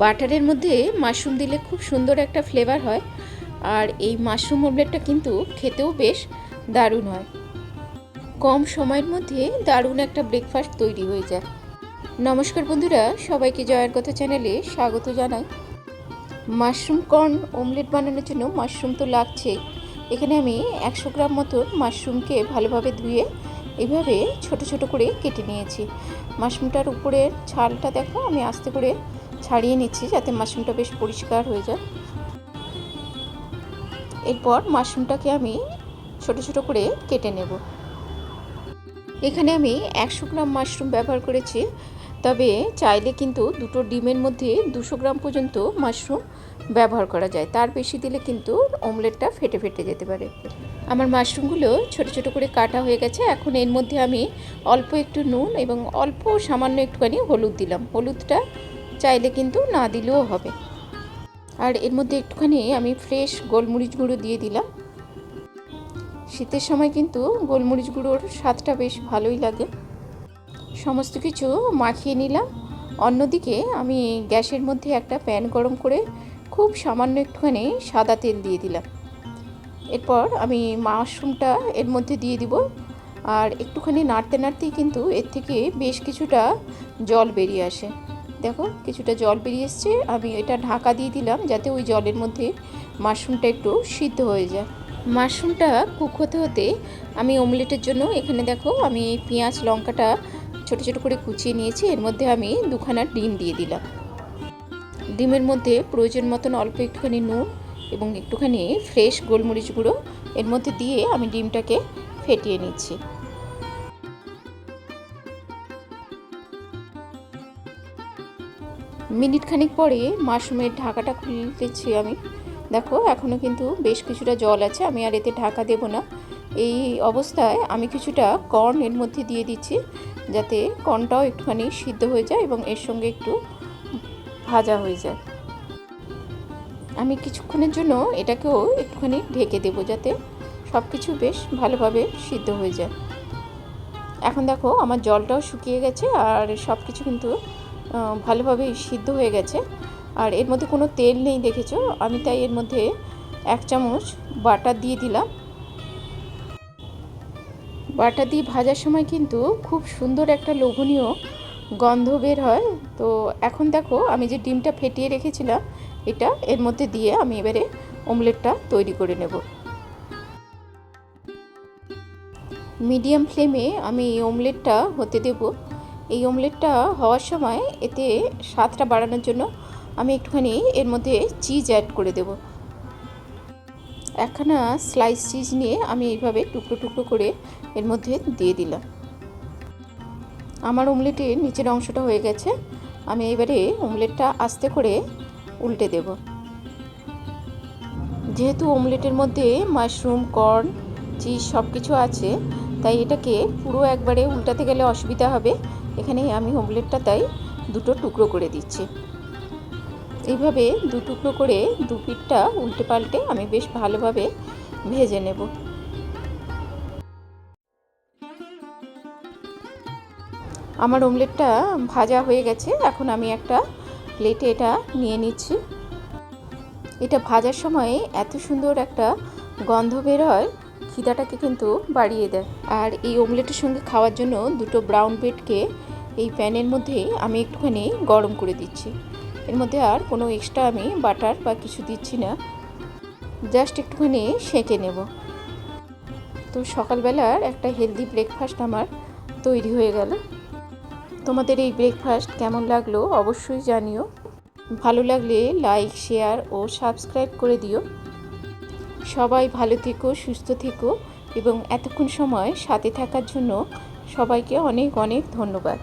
বাটারের মধ্যে মাশরুম দিলে খুব সুন্দর একটা ফ্লেভার হয়। আর এই মাশরুম অমলেটটা কিন্তু খেতেও বেশ দারুণ হয়। কম সময়ের মধ্যে দারুণ একটা ব্রেকফাস্ট তৈরি হয়ে যায়। নমস্কার বন্ধুরা, সবাইকে জয়ের কথা চ্যানেলে স্বাগত জানাই। মাশরুম কর্ন অমলেট বানানোর জন্য মাশরুম তো লাগছেই এখানে আমি একশো গ্রাম মতন মাশরুমকে ভালোভাবে ধুয়ে এইভাবে ছোট ছোট করে কেটে নিয়েছি। মাশরুমটার উপরের ছালটা দেখো, আমি আস্তে করে ছাড়িয়ে নিচ্ছি যাতে মাশরুমটা বেশ পরিষ্কার হয়ে যায়। এরপর মাশরুমটাকে আমি ছোট ছোট করে কেটে নেব। এখানে আমি একশো গ্রাম মাশরুম ব্যবহার করেছি, তবে চাইলে কিন্তু দুটো ডিমের মধ্যে দুশো গ্রাম পর্যন্ত মাশরুম ব্যবহার করা যায়। তার বেশি দিলে কিন্তু অমলেটটা ফেটে ফেটে যেতে পারে। আমার মাশরুমগুলো ছোট ছোট করে কাটা হয়ে গেছে। এখন এর মধ্যে আমি অল্প একটু নুন এবং অল্প সামান্য একটুখানি হলুদ দিলাম। হলুদটা চাইলে কিন্তু না দিলেও হবে। আর এর মধ্যে একটুখানি আমি ফ্রেশ গোলমরিচ গুঁড়ো দিয়ে দিলাম। শীতের সময় কিন্তু গোলমরিচ গুঁড়োর স্বাদটা বেশ ভালোই লাগে। সমস্ত কিছু মাখিয়ে নিলাম। অন্যদিকে আমি গ্যাসের মধ্যে একটা প্যান গরম করে খুব সামান্য একটুখানি সাদা তেল দিয়ে দিলাম। এরপর আমি মাশরুমটা এর মধ্যে দিয়ে দিব। আর একটুখানি নাড়তে নাড়তেই কিন্তু এর থেকে বেশ কিছুটা জল বেরিয়ে আসে। দেখো, কিছুটা জল বেরিয়ে এসছে। আমি এটা ঢাকা দিয়ে দিলাম যাতে ওই জলের মধ্যে মাশরুমটা একটু সিদ্ধ হয়ে যায়। মাশরুমটা কুক হতে হতে আমি অমলেটের জন্য এখানে দেখো, আমি পেঁয়াজ, লঙ্কাটা ছোট ছোট করে কুচিয়ে নিয়েছি। এর মধ্যে আমি দুখানা ডিম দিয়ে দিলাম। ডিমের মধ্যে প্রয়োজন মতন অল্প একটুখানি নুন এবং একটুখানি ফ্রেশ গোলমরিচ গুঁড়ো এর মধ্যে দিয়ে আমি ডিমটাকে ফেটিয়ে নিচ্ছি। মিনিট খানিক পরে মাশরুমের ঢাকাটা খুলতেছি আমি। দেখো এখনও কিন্তু বেশ কিছুটা জল আছে, আমি আর এতে ঢাকা দেব না। এই অবস্থায় আমি কিছুটা কর্ন এর মধ্যে দিয়ে দিচ্ছি, যাতে কর্নটাও একটুখানি সিদ্ধ হয়ে যায় এবং এর সঙ্গে একটু ভাজা হয়ে যায়। আমি কিছুক্ষণের জন্য এটাকেও একটুখানি ঢেকে দেবো, যাতে সব কিছু বেশ ভালোভাবে সিদ্ধ হয়ে যায়। এখন দেখো, আমার জলটাও শুকিয়ে গেছে আর সব কিছু কিন্তু ভালোভাবে সিদ্ধ হয়ে গেছে। আর এর মধ্যে কোনো তেল নেই, দেখেছ? আমি তাই এর মধ্যে এক চামচ বাটার দিয়ে দিলাম। বাটার দিয়ে ভাজার সময় কিন্তু খুব সুন্দর একটা লোভনীয় গন্ধ বের হয়। তো এখন দেখো, আমি যে ডিমটা ফেটিয়ে রেখেছিলাম, এটা এর মধ্যে দিয়ে আমি এবারে অমলেটটা তৈরি করে নেব। মিডিয়াম ফ্লেমে আমি এই অমলেটটা হতে দেব। এই অমলেটটা হওয়ার সময় এতে স্বাদটা বাড়ানোর জন্য আমি একটুখানি এর মধ্যে চিজ অ্যাড করে দেব। একখানা স্লাইস চিজ নিয়ে আমি এইভাবে টুকরো টুকরো করে এর মধ্যে দিয়ে দিলাম। আমার অমলেটের নিচের অংশটা হয়ে গেছে। আমি এবারে অমলেটটা আস্তে করে উল্টে দেব। যেহেতু অমলেটের মধ্যে মাশরুম, কর্ন, চিজ সব কিছু আছে তাই এটাকে পুরো একবারে উল্টাতে গেলে অসুবিধা হবে। এখানে আমি অমলেটটা তাই দুটো টুকরো করে দিচ্ছি। এইভাবে দু টুকরো করে দু পিঠটা উল্টে পাল্টে আমি বেশ ভালোভাবে ভেজে নেব। আমার অমলেটটা ভাজা হয়ে গেছে। এখন আমি একটা প্লেটে এটা নিয়ে নিচ্ছি। এটা ভাজার সময় এত সুন্দর একটা গন্ধ বের হয় খিদাটাকে কিন্তু বাড়িয়ে দেয়। আর এই অমলেটের সঙ্গে খাওয়ার জন্য দুটো ব্রাউন ব্রেডকে এই প্যানের মধ্যে আমি একটুখানি গরম করে দিচ্ছি। এর মধ্যে আর কোনো এক্সট্রা আমি বাটার বা কিছু দিচ্ছি না। জাস্ট একটুখানি সেঁকে নেব। তো সকালবেলার একটা হেলদি ব্রেকফাস্ট আমার তৈরি হয়ে গেল। তোমাদের এই ব্রেকফাস্ট কেমন লাগল অবশ্যই জানিও। ভালো লাগলে লাইক শেয়ার ও সাবস্ক্রাইব করে দিও। সবাই ভালো থেকো, সুস্থ থেকো এবং এতক্ষণ সময় সাথে থাকার জন্য সবাইকে অনেক অনেক ধন্যবাদ।